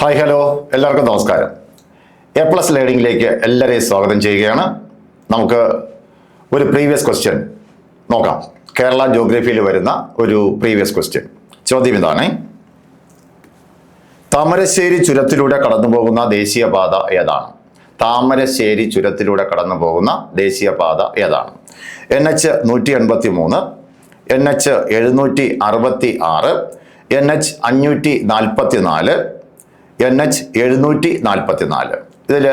Hi hello. എല്ലാവർക്കും നമസ്കാരം. A plus ലേണിംഗിലേക്ക് എല്ലാവരെയും സ്വാഗതം ചെയ്യുകയാണ്. നമുക്ക് ഒരു പ്രീവിയസ് ക്വസ്റ്റ്യൻ നോക്കാം. കേരള ജോഗ്രഫിയിൽ വരുന്ന ഒരു പ്രീവിയസ് ക്വസ്റ്റ്യൻ ചോദ്യം ഇതാണ്. താമരശ്ശേരി ചുരത്തിലൂടെ കടന്നു പോകുന്ന ദേശീയപാത ഏതാണ്? താമരശ്ശേരി ചുരത്തിലൂടെ കടന്നു പോകുന്ന ദേശീയപാത ഏതാണ്? എൻ എച്ച് നൂറ്റി എൺപത്തി മൂന്ന് എൻ എച്ച് എഴുന്നൂറ്റി അറുപത്തി ആറ് എൻ എച്ച് അഞ്ഞൂറ്റി നാൽപ്പത്തി നാല് എൻ എച്ച് എഴുന്നൂറ്റി നാൽപ്പത്തി നാല് ഇതിൽ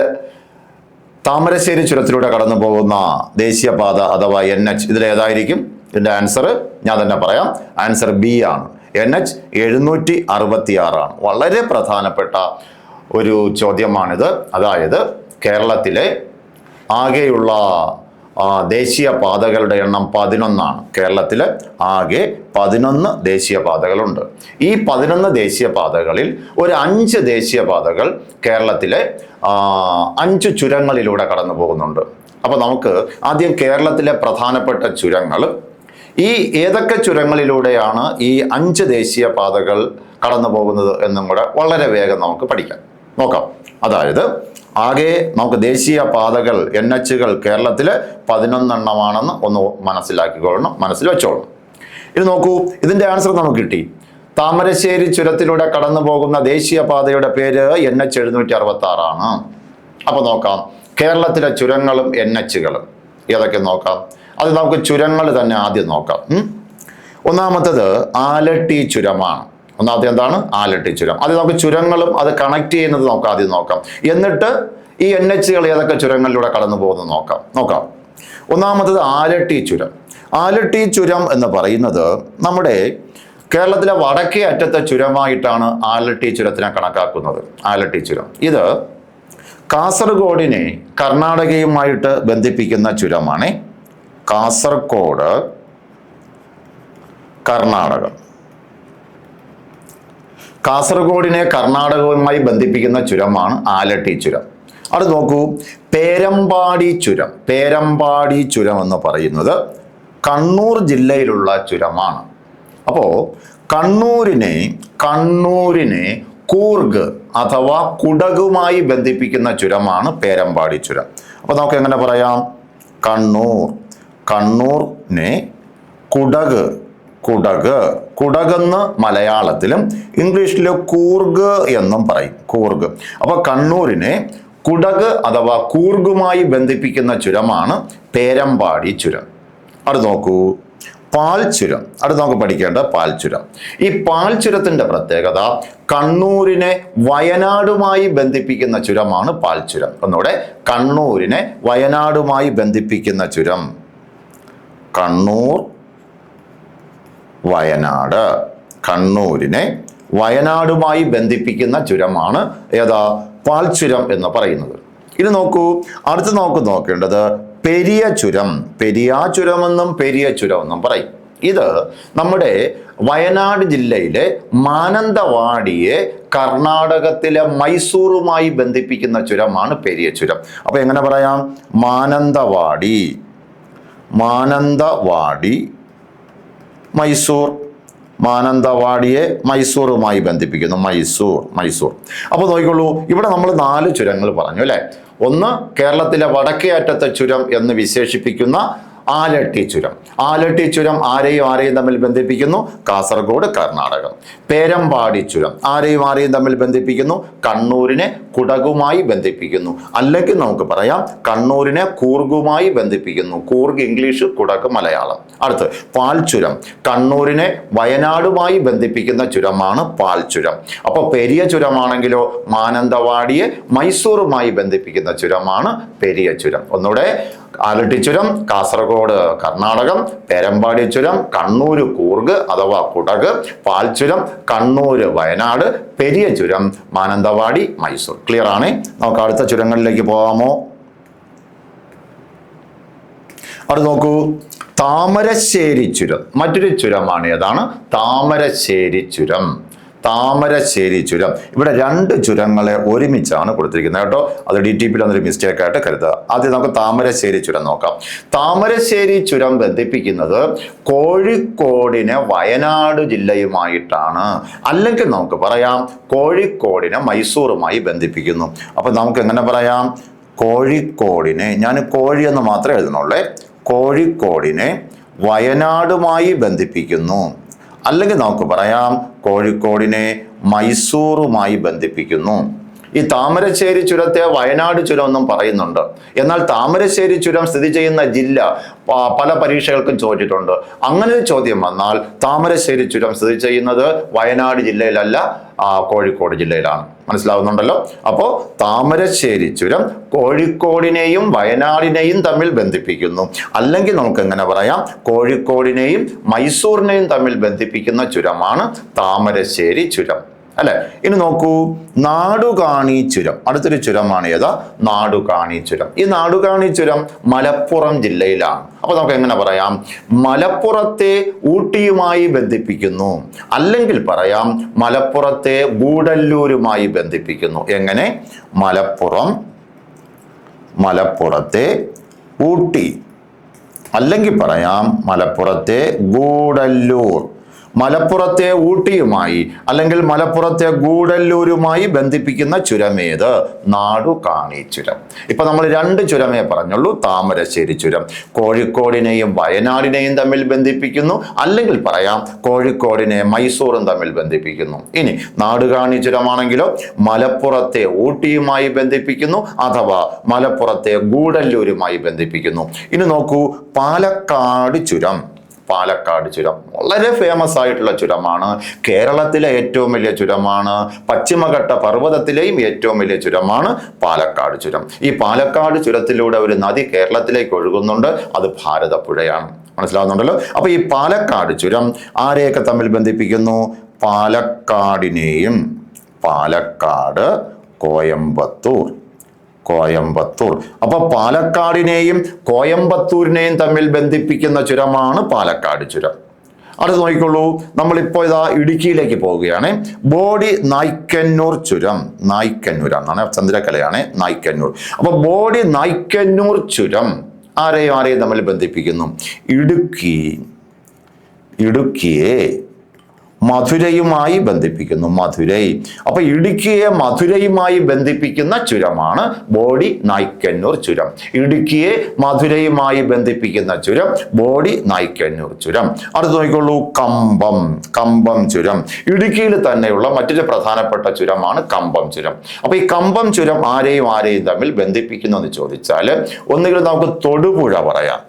താമരശ്ശേരി ചുരത്തിലൂടെ കടന്നു പോകുന്ന ദേശീയപാത അഥവാ എൻ എച്ച് ഇതിലേതായിരിക്കും ഇതിന്റെ ആൻസർ ഞാൻ തന്നെ പറയാം. ആൻസർ ബി ആണ്. എൻ എച്ച് എഴുന്നൂറ്റി അറുപത്തി ആറാണ് വളരെ പ്രധാനപ്പെട്ട ഒരു ചോദ്യമാണിത്. അതായത് കേരളത്തിലെ ആകെയുള്ള ദേശീയ പാതകളുടെ എണ്ണം പതിനൊന്നാണ്. കേരളത്തിൽ ആകെ പതിനൊന്ന് ദേശീയ പാതകളുണ്ട്. ഈ പതിനൊന്ന് ദേശീയ പാതകളിൽ ഒരു അഞ്ച് ദേശീയ പാതകൾ കേരളത്തിലെ അഞ്ച് ചുരങ്ങളിലൂടെ കടന്നു പോകുന്നുണ്ട്. അപ്പോൾ നമുക്ക് ആദ്യം കേരളത്തിലെ പ്രധാനപ്പെട്ട ചുരങ്ങൾ. ഈ ഏതൊക്കെ ചുരങ്ങളിലൂടെയാണ് ഈ അഞ്ച് ദേശീയ പാതകൾ കടന്നു പോകുന്നത് എന്നും കൂടെ വളരെ വേഗം നമുക്ക് പഠിക്കാം. നോക്കാം. അതായത് ആകെ നമുക്ക് ദേശീയ പാതകൾ എൻ എച്ചുകൾ കേരളത്തിൽ പതിനൊന്നെണ്ണമാണെന്ന് ഒന്ന് മനസ്സിലാക്കിക്കൊള്ളണം മനസ്സിൽ വെച്ചോളണം. ഇത് നോക്കൂ ഇതിന്റെ ആൻസർ നമുക്ക് കിട്ടി. താമരശ്ശേരി ചുരത്തിലൂടെ കടന്നു പോകുന്ന ദേശീയ പാതയുടെ പേര് എൻ എച്ച് എഴുന്നൂറ്റി അറുപത്തി ആറാണ് അപ്പൊ നോക്കാം കേരളത്തിലെ ചുരങ്ങളും എൻ എച്ചുകളും ഏതൊക്കെ നോക്കാം? അത് നമുക്ക് ചുരങ്ങൾ തന്നെ ആദ്യം നോക്കാം. ഒന്നാമത്തത് ആലട്ടി ചുരമാണ്. ഒന്നാമത്തെ എന്താണ്? ആലട്ടി ചുരം. അത് നമുക്ക് ചുരങ്ങളും അത് കണക്ട് ചെയ്യുന്നത് നമുക്ക് ആദ്യം നോക്കാം. എന്നിട്ട് ഈ എൻ എച്ചുകൾ ഏതൊക്കെ ചുരങ്ങളിലൂടെ കടന്നു പോകുന്നത് നോക്കാം. നോക്കാം. ഒന്നാമത്തത് ആലട്ടി ചുരം. ആലട്ടി ചുരം എന്ന് പറയുന്നത് നമ്മുടെ കേരളത്തിലെ വടക്കേ അറ്റത്തെ ചുരമായിട്ടാണ് ആലട്ടി ചുരത്തിനെ കണക്കാക്കുന്നത്. ആലട്ടി ചുരം. ഇത് കാസർഗോഡിനെ കർണാടകയുമായിട്ട് ബന്ധിപ്പിക്കുന്ന ചുരമാണ്. കാസർഗോഡ് കർണാടക. കാസർഗോഡിനെ കർണാടകവുമായി ബന്ധിപ്പിക്കുന്ന ചുരമാണ് ആലട്ടി ചുരം. അത് നോക്കൂ പേരമ്പാടി ചുരം. പേരമ്പാടി ചുരം എന്ന് പറയുന്നത് കണ്ണൂർ ജില്ലയിലുള്ള ചുരമാണ്. അപ്പോൾ കണ്ണൂരിനെ കണ്ണൂരിനെ കൂർഗ് അഥവാ കുടകുമായി ബന്ധിപ്പിക്കുന്ന ചുരമാണ് പേരമ്പാടി ചുരം. അപ്പോൾ നമുക്ക് എങ്ങനെ പറയാം? കണ്ണൂർ. കണ്ണൂരിനെ കുടക് കുടക്. കുടകെന്ന് മലയാളത്തിലും ഇംഗ്ലീഷിൽ കൂർഗ് എന്നും പറയും. കൂർഗ്. അപ്പോൾ കണ്ണൂരിനെ കുടക് അഥവാ കൂർഗുമായി ബന്ധിപ്പിക്കുന്ന ചുരമാണ് പേരമ്പാടി ചുരം. അത് നോക്കൂ. പാൽ ചുരം. അത് നമുക്ക് പഠിക്കേണ്ട പാൽ ചുരം. ഈ പാൽ ചുരത്തിന്റെ പ്രത്യേകത കണ്ണൂരിനെ വയനാടുമായി ബന്ധിപ്പിക്കുന്ന ചുരമാണ് പാൽ ചുരം. ഒന്നുകൂടെ കണ്ണൂരിനെ വയനാടുമായി ബന്ധിപ്പിക്കുന്ന ചുരം. കണ്ണൂർ വയനാട്. കണ്ണൂരിനെ വയനാടുമായി ബന്ധിപ്പിക്കുന്ന ചുരമാണ് ഏതാ? പാൽചുരം എന്ന് പറയുന്നത്. ഇനി നോക്കൂ അടുത്ത് നോക്ക് നോക്കേണ്ടത് പെരിയ ചുരം. പെരിയ ചുരമെന്നും പെരിയ ചുരം എന്നും പറയും. ഇത് നമ്മുടെ വയനാട് ജില്ലയിലെ മാനന്തവാടിയെ കർണാടകത്തിലെ മൈസൂറുമായി ബന്ധിപ്പിക്കുന്ന ചുരമാണ് പെരിയ ചുരം. അപ്പൊ എങ്ങനെ പറയാം? മാനന്തവാടി. മാനന്തവാടി മൈസൂർ മാനന്തവാടിയെ മൈസൂറുമായി ബന്ധിപ്പിക്കുന്നു. മൈസൂർ മൈസൂർ. അപ്പോൾ നോക്കിക്കോളൂ ഇവിടെ നമ്മൾ നാല് ചുരങ്ങൾ പറഞ്ഞു അല്ലേ? ഒന്ന് കേരളത്തിലെ വടക്കേ അറ്റത്തെ ചുരം എന്ന് വിശേഷിപ്പിക്കുന്ന ആലട്ടി ചുരം. ആലട്ടി ചുരം ആരെയും ആരെയും തമ്മിൽ ബന്ധിപ്പിക്കുന്നു? കാസർഗോഡ് കർണാടകം. പേരമ്പാടി ചുരം ആരെയും ആരെയും തമ്മിൽ ബന്ധിപ്പിക്കുന്നു? കണ്ണൂരിനെ കുടകുമായി ബന്ധിപ്പിക്കുന്നു. അല്ലെങ്കിൽ നമുക്ക് പറയാം കണ്ണൂരിനെ കൂർഗുമായി ബന്ധിപ്പിക്കുന്നു. Coorg English Kudak Malayalam. അടുത്ത് പാൽചുരം കണ്ണൂരിനെ വയനാടുമായി ബന്ധിപ്പിക്കുന്ന ചുരമാണ് പാൽചുരം അപ്പോൾ പെരിയ ചുരമാണെങ്കിലോ മാനന്തവാടിയെ മൈസൂറുമായി ബന്ധിപ്പിക്കുന്ന ചുരമാണ് പെരിയ ചുരം. ഒന്നുകൂടെ ആലട്ടി ചുരം കാസർഗോഡ് കർണാടകം പേരമ്പാടി ചുരം കണ്ണൂർ കൂർഗ് അഥവാ കുടക് പാൽച്ചുരം കണ്ണൂർ വയനാട് പെരിയ ചുരം മാനന്തവാടി മൈസൂർ. ക്ലിയർ ആണ്? നമുക്ക് അടുത്ത ചുരങ്ങളിലേക്ക് പോകാമോ? അത് നോക്കൂ. താമരശ്ശേരി ചുരം. മറ്റൊരു ചുരമാണ് ഏതാണ്? താമരശ്ശേരി ചുരം. താമരശ്ശേരി ചുരം. ഇവിടെ രണ്ട് ചുരങ്ങളെ ഒരുമിച്ചാണ് കൊടുത്തിരിക്കുന്നത് കേട്ടോ. അത് ഡി ടി പിയിൽ വന്നൊരു മിസ്റ്റേക്ക് ആയിട്ട് കരുതുക. ആദ്യം നമുക്ക് താമരശ്ശേരി ചുരം നോക്കാം. താമരശ്ശേരി ചുരം ബന്ധിപ്പിക്കുന്നത് കോഴിക്കോടിനെ വയനാട് ജില്ലയുമായിട്ടാണ്. അല്ലെങ്കിൽ നമുക്ക് പറയാം കോഴിക്കോടിനെ മൈസൂറുമായി ബന്ധിപ്പിക്കുന്നു. അപ്പൊ നമുക്ക് എങ്ങനെ പറയാം? കോഴിക്കോടിനെ ഞാൻ കോഴി എന്ന് മാത്രമേ എഴുതുന്നുള്ളേ. കോഴിക്കോടിനെ വയനാടുമായി ബന്ധിപ്പിക്കുന്നു. അല്ലെങ്കിൽ നമുക്ക് പറയാം കോഴിക്കോടിനെ മൈസൂറുമായി ബന്ധിപ്പിക്കുന്നു. ഈ താമരശ്ശേരി ചുരത്തെ വയനാട് ചുരം എന്നും പറയുന്നുണ്ട്. എന്നാൽ താമരശ്ശേരി ചുരം സ്ഥിതി ചെയ്യുന്ന ജില്ല പല പരീക്ഷകൾക്കും ചോദിച്ചിട്ടുണ്ട്. അങ്ങനെ ചോദ്യം വന്നാൽ താമരശ്ശേരി ചുരം സ്ഥിതി ചെയ്യുന്നത് വയനാട് ജില്ലയിലല്ല കോഴിക്കോട് ജില്ലയിലാണ്. മനസ്സിലാവുന്നുണ്ടല്ലോ? അപ്പോൾ താമരശ്ശേരി ചുരം കോഴിക്കോടിനെയും വയനാടിനെയും തമ്മിൽ ബന്ധിപ്പിക്കുന്നു. അല്ലെങ്കിൽ നമുക്ക് എങ്ങനെ പറയാം? കോഴിക്കോടിനെയും മൈസൂറിനെയും തമ്മിൽ ബന്ധിപ്പിക്കുന്ന ചുരമാണ് താമരശ്ശേരി ചുരം. അല്ലെ? ഇനി നോക്കൂ നാടുകാണി ചുരം. അടുത്തൊരു ചുരമാണ് ഏതാ? നാടുകാണി ചുരം. ഈ നാടുകാണി ചുരം മലപ്പുറം ജില്ലയിലാണ്. അപ്പൊ നമുക്ക് എങ്ങനെ പറയാം? മലപ്പുറത്തെ ഊട്ടിയുമായി ബന്ധിപ്പിക്കുന്നു. അല്ലെങ്കിൽ പറയാം മലപ്പുറത്തെ ഗൂഡല്ലൂരുമായി ബന്ധിപ്പിക്കുന്നു. എങ്ങനെ? മലപ്പുറം മലപ്പുറത്തെ ഊട്ടി. അല്ലെങ്കിൽ പറയാം മലപ്പുറത്തെ ഗൂഡല്ലൂർ. മലപ്പുറത്തെ ഊട്ടിയുമായി അല്ലെങ്കിൽ മലപ്പുറത്തെ ഗൂഡല്ലൂരുമായി ബന്ധിപ്പിക്കുന്ന ചുരമേത്? നാടുകാണി ചുരം. ഇപ്പൊ നമ്മൾ രണ്ട് ചുരമേ പറഞ്ഞുള്ളൂ. താമരശ്ശേരി ചുരം. കോഴിക്കോടിനെയും വയനാടിനെയും തമ്മിൽ ബന്ധിപ്പിക്കുന്നു. അല്ലെങ്കിൽ പറയാം കോഴിക്കോടിനെ മൈസൂറും തമ്മിൽ ബന്ധിപ്പിക്കുന്നു. ഇനി നാടുകാണി ചുരമാണെങ്കിലോ മലപ്പുറത്തെ ഊട്ടിയുമായി ബന്ധിപ്പിക്കുന്നു അഥവാ മലപ്പുറത്തെ ഗൂഡല്ലൂരുമായി ബന്ധിപ്പിക്കുന്നു. ഇനി നോക്കൂ പാലക്കാട് ചുരം. പാലക്കാട് ചുരം. വളരെ ഫേമസ് ആയിട്ടുള്ള ചുരമാണ്. കേരളത്തിലെ ഏറ്റവും വലിയ ചുരമാണ്. പശ്ചിമഘട്ട പർവതത്തിലെയും ഏറ്റവും വലിയ ചുരമാണ് പാലക്കാട് ചുരം. ഈ പാലക്കാട് ചുരത്തിലൂടെ ഒരു നദി കേരളത്തിലേക്ക് ഒഴുകുന്നുണ്ട്. അത് ഭാരതപ്പുഴയാണ്. മനസ്സിലാവുന്നുണ്ടല്ലോ? അപ്പൊ ഈ പാലക്കാട് ചുരം ആരെയൊക്കെ തമ്മിൽ ബന്ധിപ്പിക്കുന്നു? പാലക്കാടിനെയും. പാലക്കാട് കോയമ്പത്തൂർ. കോയമ്പത്തൂർ. അപ്പൊ പാലക്കാടിനെയും കോയമ്പത്തൂരിനെയും തമ്മിൽ ബന്ധിപ്പിക്കുന്ന ചുരമാണ് പാലക്കാട് ചുരം. അടുത്ത് നോക്കിക്കോളൂ. നമ്മളിപ്പോ ഇതാ ഇടുക്കിയിലേക്ക് പോവുകയാണ്. ബോഡി നായ്ക്കന്നൂർ ചുരം. നായ്ക്കന്നൂർ എന്നാണ് ചന്ദ്രകലയാണ് നായ്ക്കന്നൂർ. അപ്പൊ ബോഡി നായ്ക്കന്നൂർ ചുരം ആരെയും ആരെയും തമ്മിൽ ബന്ധിപ്പിക്കുന്നു? ഇടുക്കി. ഇടുക്കിയെ മധുരയുമായി ബന്ധിപ്പിക്കുന്നു മധുരൈ. അപ്പൊ ഇടുക്കിയെ മധുരയുമായി ബന്ധിപ്പിക്കുന്ന ചുരമാണ് ബോഡി നായ്ക്കന്നൂർ ചുരം. ഇടുക്കിയെ മധുരയുമായി ബന്ധിപ്പിക്കുന്ന ചുരം ബോഡി നായ്ക്കന്നൂർ ചുരം. അടുത്ത് നോക്കിക്കോളൂ കമ്പം കമ്പം ചുരം. ഇടുക്കിയിൽ തന്നെയുള്ള മറ്റൊരു പ്രധാനപ്പെട്ട ചുരമാണ് കമ്പം ചുരം. അപ്പൊ ഈ കമ്പം ചുരം ആരെയും ആരെയും തമ്മിൽ ബന്ധിപ്പിക്കുന്നു എന്ന് ചോദിച്ചാൽ ഒന്നുകിൽ നമുക്ക് തൊടുപുഴ പറയാം.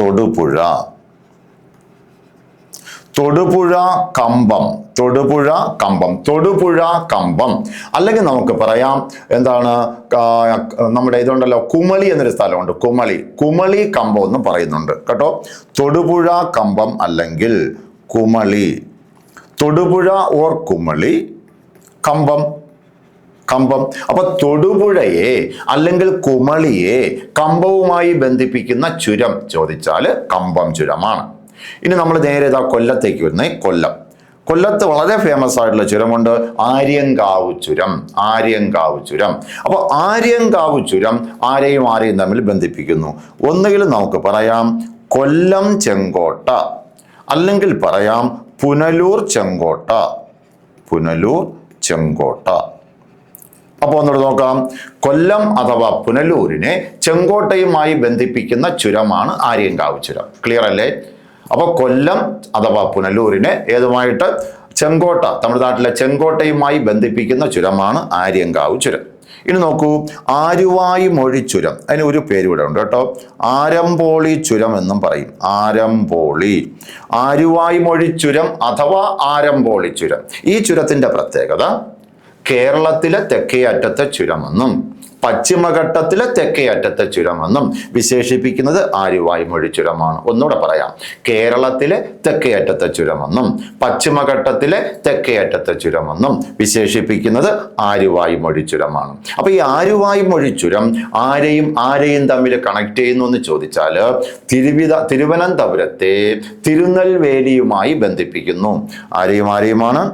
തൊടുപുഴ. തൊടുപുഴ കമ്പം തൊടുപുഴ കമ്പം തൊടുപുഴ കമ്പം. അല്ലെങ്കിൽ നമുക്ക് പറയാം എന്താണ് നമ്മുടെ ഇതുണ്ടല്ലോ കുമളി എന്നൊരു സ്ഥലമുണ്ട്. കുമളി കുമളി കമ്പം എന്ന് പറയുന്നുണ്ട്. കേട്ടോ? തൊടുപുഴ കമ്പം അല്ലെങ്കിൽ കുമളി. തൊടുപുഴ ഓർ കുമളി കമ്പം. കമ്പം. അപ്പൊ തൊടുപുഴയെ അല്ലെങ്കിൽ കുമളിയെ കമ്പവുമായി ബന്ധിപ്പിക്കുന്ന ചുരം ചോദിച്ചാൽ കമ്പം ചുരമാണ്. ഇനി നമ്മൾ നേരെ ഇതാ കൊല്ലത്തേക്ക് വരുന്നേ കൊല്ലം. കൊല്ലത്ത് വളരെ ഫേമസ് ആയിട്ടുള്ള ചുരമുണ്ട് ആര്യങ്കാവ് ചുരം. ആര്യങ്കാവ് ചുരം. അപ്പോൾ ആര്യങ്കാവ് ചുരം ആരെയും ആരെയും തമ്മിൽ ബന്ധിപ്പിക്കുന്നു. ഒന്നുകിൽ നമുക്ക് പറയാം കൊല്ലം ചെങ്കോട്ട. അല്ലെങ്കിൽ പറയാം പുനലൂർ ചെങ്കോട്ട. പുനലൂർ ചെങ്കോട്ട. അപ്പോൾ ഒന്നുകൂടെ നോക്കാം. കൊല്ലം അഥവാ പുനലൂരിനെ ചെങ്കോട്ടയുമായി ബന്ധിപ്പിക്കുന്ന ചുരമാണ് ആര്യങ്കാവ് ചുരം. ക്ലിയർ അല്ലേ? അപ്പോൾ കൊല്ലം അഥവാ പുനലൂരിനെ ഏതുമായിട്ട് ചെങ്കോട്ട തമിഴ്നാട്ടിലെ ചെങ്കോട്ടയുമായി ബന്ധിപ്പിക്കുന്ന ചുരമാണ് ആര്യങ്കാവ് ചുരം. ഇനി നോക്കൂ ആരുവായി മൊഴി ചുരം. അതിന് ഒരു പേര് ഇവിടെ ഉണ്ട് കേട്ടോ. ആരംപോളി ചുരം എന്നും പറയും. ആരംപോളി. ആരുവായി മൊഴി ചുരം അഥവാ ആരംപോളി ചുരം. ഈ ചുരത്തിന്റെ പ്രത്യേകത കേരളത്തിലെ തെക്കേ അറ്റത്തെ ചുരമെന്നും പശ്ചിമഘട്ടത്തിലെ തെക്കേ അറ്റത്തെ ചുരമെന്നും വിശേഷിപ്പിക്കുന്നത് ആര്യവായ്മൊഴി ചുരമാണ്. ഒന്നുകൂടെ പറയാം. കേരളത്തിലെ തെക്കേ അറ്റത്തെ ചുരമെന്നും പശ്ചിമഘട്ടത്തിലെ തെക്കേ അറ്റത്തെ ചുരമെന്നും വിശേഷിപ്പിക്കുന്നത് ആര്യവായ്മൊഴി ചുരമാണ്. അപ്പൊ ഈ ആര്യവായ്മൊഴി ചുരം ആരെയും ആരെയും തമ്മിൽ കണക്ട് ചെയ്യുന്നു എന്ന് ചോദിച്ചാൽ തിരുവിത തിരുവനന്തപുരത്തെ തിരുനെൽവേലിയുമായി ബന്ധിപ്പിക്കുന്നു. ആരെയും ആരെയുമാണ്?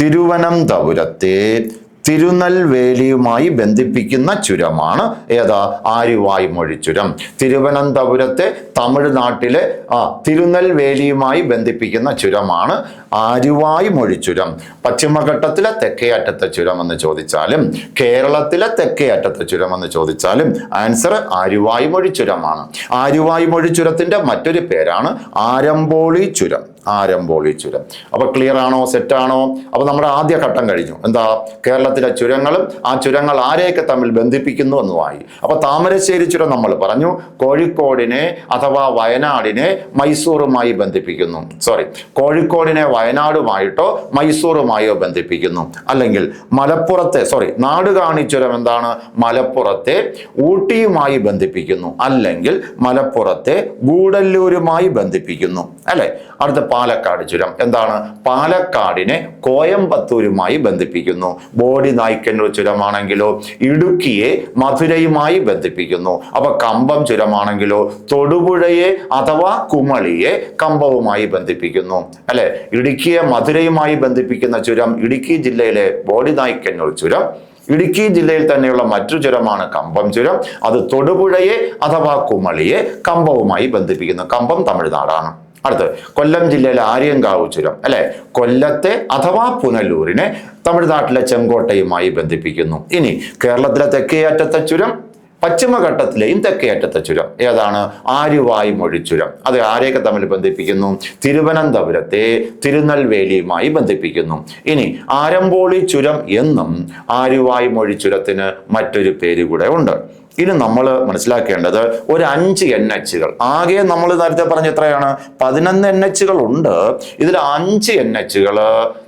തിരുവനന്തപുരത്തെ തിരുനെൽവേലിയുമായി ബന്ധിപ്പിക്കുന്ന ചുരമാണ് ഏതാ? ആര്യവായ്മൊഴി ചുരം. തിരുവനന്തപുരത്തെ തമിഴ്നാട്ടിലെ ആ തിരുനെൽവേലിയുമായി ബന്ധിപ്പിക്കുന്ന ചുരമാണ് ആര്യവായ്മൊഴി ചുരം. പശ്ചിമഘട്ടത്തിലെ തെക്കേ അറ്റത്തെ ചുരം എന്ന് ചോദിച്ചാലും കേരളത്തിലെ തെക്കേ അറ്റത്തെ ചുരം എന്ന് ചോദിച്ചാലും ആൻസർ ആര്യവായ്മൊഴി ചുരമാണ്. ആര്യവായ്മൊഴി ചുരത്തിന്റെ മറ്റൊരു പേരാണ് ആരംബോളി ചുരം. ആരംബോളി ചുരം. അപ്പൊ ക്ലിയർ ആണോ? സെറ്റ് ആണോ? അപ്പൊ നമ്മുടെ ആദ്യ ഘട്ടം കഴിഞ്ഞു. എന്താ? കേരളത്തിലെ ചുരങ്ങളും ആ ചുരങ്ങൾ ആരെയൊക്കെ തമ്മിൽ ബന്ധിപ്പിക്കുന്നു എന്നുമായി. അപ്പൊ താമരശ്ശേരി ചുരം നമ്മൾ പറഞ്ഞു. കോഴിക്കോടിനെ അഥവാ വയനാടിനെ മൈസൂറുമായി ബന്ധിപ്പിക്കുന്നു. സോറി കോഴിക്കോടിനെ വയനാടുമായിട്ടോ മൈസൂറുമായോ ബന്ധിപ്പിക്കുന്നു. അല്ലെങ്കിൽ മലപ്പുറത്തെ സോറി നാടുകാണി ചുരം എന്താണ്? മലപ്പുറത്തെ ഊട്ടിയുമായി ബന്ധിപ്പിക്കുന്നു. അല്ലെങ്കിൽ മലപ്പുറത്തെ ഗൂഡല്ലൂരുമായി ബന്ധിപ്പിക്കുന്നു. അല്ലെ? അടുത്ത പാലക്കാട് ചുരം. എന്താണ്? പാലക്കാടിനെ കോയമ്പത്തൂരുമായി ബന്ധിപ്പിക്കുന്നു. ബോഡി നായ്ക്കന്നൂർ ചുരമാണെങ്കിലോ ഇടുക്കിയെ മധുരയുമായി ബന്ധിപ്പിക്കുന്നു. അപ്പൊ കമ്പം ചുരമാണെങ്കിലോ തൊടുപുഴയെ അഥവാ കുമളിയെ കമ്പവുമായി ബന്ധിപ്പിക്കുന്നു. അല്ലെ? ഇടുക്കിയെ മധുരയുമായി ബന്ധിപ്പിക്കുന്ന ചുരം ഇടുക്കി ജില്ലയിലെ ബോഡി നായ്ക്കന്നൂർ ചുരം. ഇടുക്കി ജില്ലയിൽ തന്നെയുള്ള മറ്റു ചുരമാണ് കമ്പം ചുരം. അത് തൊടുപുഴയെ അഥവാ കുമളിയെ കമ്പവുമായി ബന്ധിപ്പിക്കുന്നു. കമ്പം തമിഴ്നാടാണ്. അടുത്ത് കൊല്ലം ജില്ലയിലെ ആര്യങ്കാവ് ചുരം അല്ലെ? കൊല്ലത്തെ അഥവാ പുനലൂരിനെ തമിഴ്നാട്ടിലെ ചെങ്കോട്ടയുമായി ബന്ധിപ്പിക്കുന്നു. ഇനി കേരളത്തിലെ തെക്കേയറ്റത്തെ ചുരം പശ്ചിമഘട്ടത്തിലെയും തെക്കേ അറ്റത്തെ ചുരം ഏതാണ്? ആര്യവായു മൊഴിച്ചുരം അത് ആരെയൊക്കെ തമ്മിൽ ബന്ധിപ്പിക്കുന്നു? തിരുവനന്തപുരത്തെ തിരുനെൽവേലിയുമായി ബന്ധിപ്പിക്കുന്നു. ഇനി ആരംബോളി ചുരം എന്നും ആര്യവായു മൊഴിച്ചുരത്തിന് മറ്റൊരു പേര് കൂടെ ഉണ്ട്. ഇനി നമ്മൾ മനസ്സിലാക്കേണ്ടത് ഒരു അഞ്ച് എൻ എച്ചുകൾ ആകെ നമ്മൾ നേരത്തെ പറഞ്ഞ എത്രയാണ്? പതിനൊന്ന് എൻ എച്ചുകൾ ഉണ്ട്. ഇതിൽ അഞ്ച് എൻ എച്ചുകൾ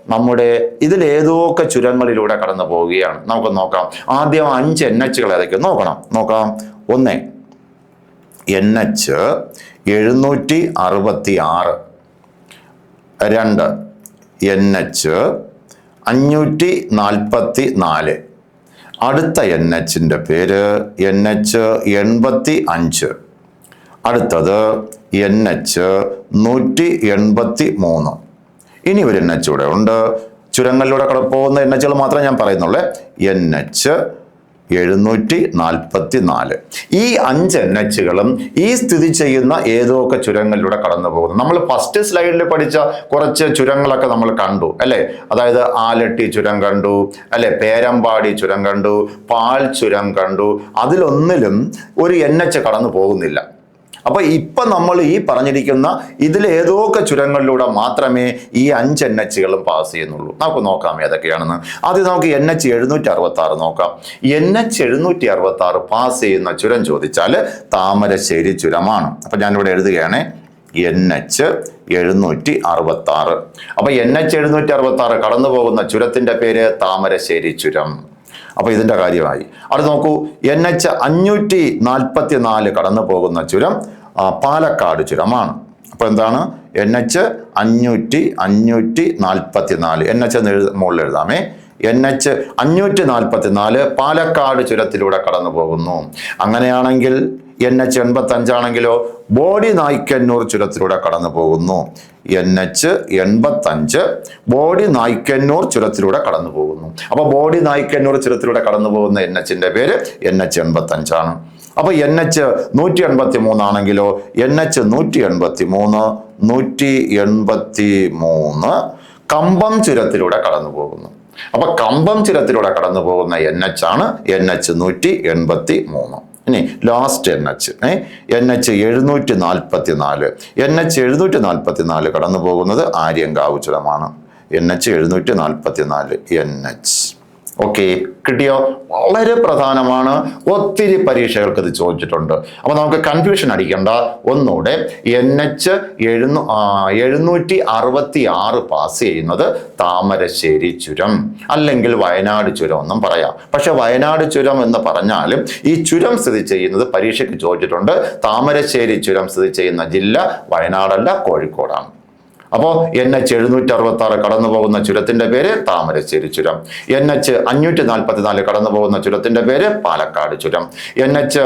നമ്മുടെ ഇതിലേതൊക്കെ ചുരങ്ങളിലൂടെ കടന്നു പോവുകയാണ്. നമുക്ക് നോക്കാം. ആദ്യം അഞ്ച് എൻ എച്ചുകൾ ഏതൊക്കെ? നോക്കണം. നോക്കാം. ഒന്ന് എൻ എച്ച് എഴുന്നൂറ്റി അറുപത്തി ആറ് രണ്ട് എൻ എച്ച് അഞ്ഞൂറ്റി നാൽപ്പത്തി നാല് അടുത്ത എൻ എച്ചിന്റെ പേര് എൻ എച്ച് എൺപത്തി അഞ്ച്. അടുത്തത് എൻ എച്ച് നൂറ്റി എൺപത്തി മൂന്ന്. ഇനി ഒരു എൻ എച്ച് ഇവിടെ ഉണ്ട്. ചുരങ്ങളിലൂടെ കട എൻ എച്ചുകൾ മാത്രമേ ഞാൻ പറയുന്നുള്ളൂ. എൻ എച്ച് എഴുന്നൂറ്റി നാൽപ്പത്തി നാല് ഈ അഞ്ച് എൻ എച്ചുകളും ഈ സ്ഥിതി ചെയ്യുന്ന ഏതൊക്കെ ചുരങ്ങളിലൂടെ കടന്നു പോകുന്നു? നമ്മൾ ഫസ്റ്റ് സ്ലൈഡിൽ പഠിച്ച കുറച്ച് ചുരങ്ങളൊക്കെ നമ്മൾ കണ്ടു അല്ലെ? അതായത് ആലട്ടി ചുരം കണ്ടു അല്ലെ? പേരമ്പാടി ചുരം കണ്ടു പാൽ ചുരം കണ്ടു. അതിലൊന്നിലും ഒരു എൻ എച്ച് കടന്നു പോകുന്നില്ല. അപ്പൊ ഇപ്പൊ നമ്മൾ ഈ പറഞ്ഞിരിക്കുന്ന ഇതിലേതൊക്കെ ചുരങ്ങളിലൂടെ മാത്രമേ ഈ അഞ്ച് എൻ എച്ചുകളും പാസ് ചെയ്യുന്നുള്ളൂ. നമുക്ക് നോക്കാം ഏതൊക്കെയാണെന്ന്. ആദ്യം നമുക്ക് എൻ എച്ച് എഴുന്നൂറ്റി അറുപത്തി ആറ് നോക്കാം. എൻ എച്ച് എഴുന്നൂറ്റി അറുപത്തി ആറ് പാസ് ചെയ്യുന്ന ചുരം ചോദിച്ചാൽ താമരശ്ശേരി ചുരമാണ്. അപ്പൊ ഞാനിവിടെ എഴുതുകയാണ്. എൻ എച്ച് എഴുന്നൂറ്റി അറുപത്തി ആറ് അപ്പൊ എൻ എച്ച് എഴുന്നൂറ്റി അറുപത്തി ആറ് കടന്നു പോകുന്ന ചുരത്തിന്റെ പേര് താമരശ്ശേരി ചുരം. അപ്പൊ ഇതിന്റെ കാര്യമായി. അവിടെ നോക്കൂ എൻ എച്ച് അഞ്ഞൂറ്റി നാൽപ്പത്തി നാല് കടന്നു പോകുന്ന ചുരം പാലക്കാട് ചുരമാണ്. അപ്പോൾ എന്താണ്? എൻ എച്ച് അഞ്ഞൂറ്റി അഞ്ഞൂറ്റി നാൽപ്പത്തി നാല് എൻ എച്ച് എന്ന് എഴുത മുകളിൽ എഴുതാമേ. എൻ എച്ച് അഞ്ഞൂറ്റി നാൽപ്പത്തി നാല് പാലക്കാട് ചുരത്തിലൂടെ കടന്നു പോകുന്നു അങ്ങനെയാണെങ്കിൽ എൻ എച്ച് എൺപത്തി അഞ്ചാണെങ്കിലോ ബോഡി നായ്ക്കന്നൂർ ചുരത്തിലൂടെ കടന്നു പോകുന്നു. എൻ എച്ച് എൺപത്തഞ്ച് ബോഡി നായ്ക്കന്നൂർ ചുരത്തിലൂടെ കടന്നു പോകുന്നു. അപ്പൊ ബോഡി നായ്ക്കന്നൂർ ചുരത്തിലൂടെ കടന്നു പോകുന്ന എൻ എച്ചിന്റെ പേര് എൻ എച്ച് എൺപത്തഞ്ചാണ്. അപ്പൊ എൻ എച്ച് നൂറ്റി എൺപത്തി മൂന്നാണെങ്കിലോ എൻ എച്ച് നൂറ്റി എൺപത്തി മൂന്ന് നൂറ്റി എൺപത്തി മൂന്ന് കമ്പം ചുരത്തിലൂടെ കടന്നു പോകുന്നു. അപ്പൊ കമ്പം ചുരത്തിലൂടെ കടന്നു പോകുന്ന എൻ എച്ച് ആണ് എൻ എച്ച് നൂറ്റി എൺപത്തി മൂന്ന് ഇനി ലാസ്റ്റ് എൻ എച്ച് ഏ? എൻ എച്ച് എഴുന്നൂറ്റി നാൽപ്പത്തി നാല് എൻ എച്ച് എഴുന്നൂറ്റി നാൽപ്പത്തി നാല് കടന്നു പോകുന്നത് ആര്യങ്കാവ് ചുരമാണ് എൻ എച്ച് എഴുന്നൂറ്റി നാൽപ്പത്തി നാല് എൻ എച്ച് ഓക്കെ കിട്ടിയോ? വളരെ പ്രധാനമാണ്. ഒത്തിരി പരീക്ഷകൾക്ക് ഇത് ചോദിച്ചിട്ടുണ്ട്. അപ്പോൾ നമുക്ക് കൺഫ്യൂഷൻ അടിക്കണ്ട. ഒന്നുകൂടെ എൻ എച്ച് എഴുന്നൂ എഴുന്നൂറ്റി അറുപത്തി ആറ് പാസ് ചെയ്യുന്നത് താമരശ്ശേരി ചുരം അല്ലെങ്കിൽ വയനാട് ചുരം എന്നും പറയാം. പക്ഷെ വയനാട് ചുരം എന്ന് പറഞ്ഞാലും ഈ ചുരം സ്ഥിതി ചെയ്യുന്നത് പരീക്ഷയ്ക്ക് ചോദിച്ചിട്ടുണ്ട്. താമരശ്ശേരി ചുരം സ്ഥിതി ചെയ്യുന്ന ജില്ല വയനാടല്ല കോഴിക്കോടാണ്. അപ്പോൾ എൻ എച്ച് എഴുന്നൂറ്റി അറുപത്തി ആറ് കടന്നു പോകുന്ന ചുരത്തിന്റെ പേര് താമരശ്ശേരി ചുരം. എൻ എച്ച് അഞ്ഞൂറ്റി നാൽപ്പത്തി നാല് കടന്നു പോകുന്ന ചുരത്തിന്റെ പേര് പാലക്കാട് ചുരം. എൻ എച്ച്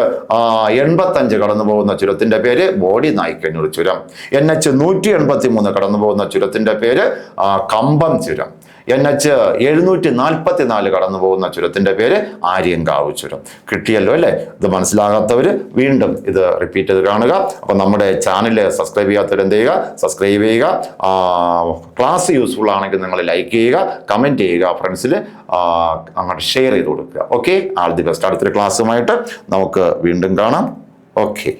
എൺപത്തഞ്ച് കടന്നു പോകുന്ന ചുരത്തിന്റെ പേര് ബോഡി നായ്ക്കന്നൂർ ചുരം. എൻ എച്ച് നൂറ്റി എൺപത്തി മൂന്ന് കടന്നു പോകുന്ന ചുരത്തിന്റെ പേര് കമ്പം ചുരം. എൻ എച്ച് എഴുന്നൂറ്റി നാൽപ്പത്തി നാല് കടന്നു പോകുന്ന ചുരത്തിന്റെ പേര് ആര്യങ്കാവ് ചുരം. കിട്ടിയല്ലോ അല്ലേ? ഇത് മനസ്സിലാകാത്തവർ വീണ്ടും ഇത് റിപ്പീറ്റ് ചെയ്ത് കാണുക. അപ്പം നമ്മുടെ ചാനൽ സബ്സ്ക്രൈബ് ചെയ്യാത്തവർ എന്ത് ചെയ്യുക? സബ്സ്ക്രൈബ് ചെയ്യുക. ക്ലാസ് യൂസ്ഫുൾ ആണെങ്കിൽ നിങ്ങൾ ലൈക്ക് ചെയ്യുക കമന്റ് ചെയ്യുക ഫ്രണ്ട്സിൽ അങ്ങോട്ട് ഷെയർ ചെയ്ത് കൊടുക്കുക. ഓക്കെ ആൾ ദി ബെസ്റ്റ് അടുത്തൊരു ക്ലാസ്സുമായിട്ട് നമുക്ക് വീണ്ടും കാണാം. ഓക്കെ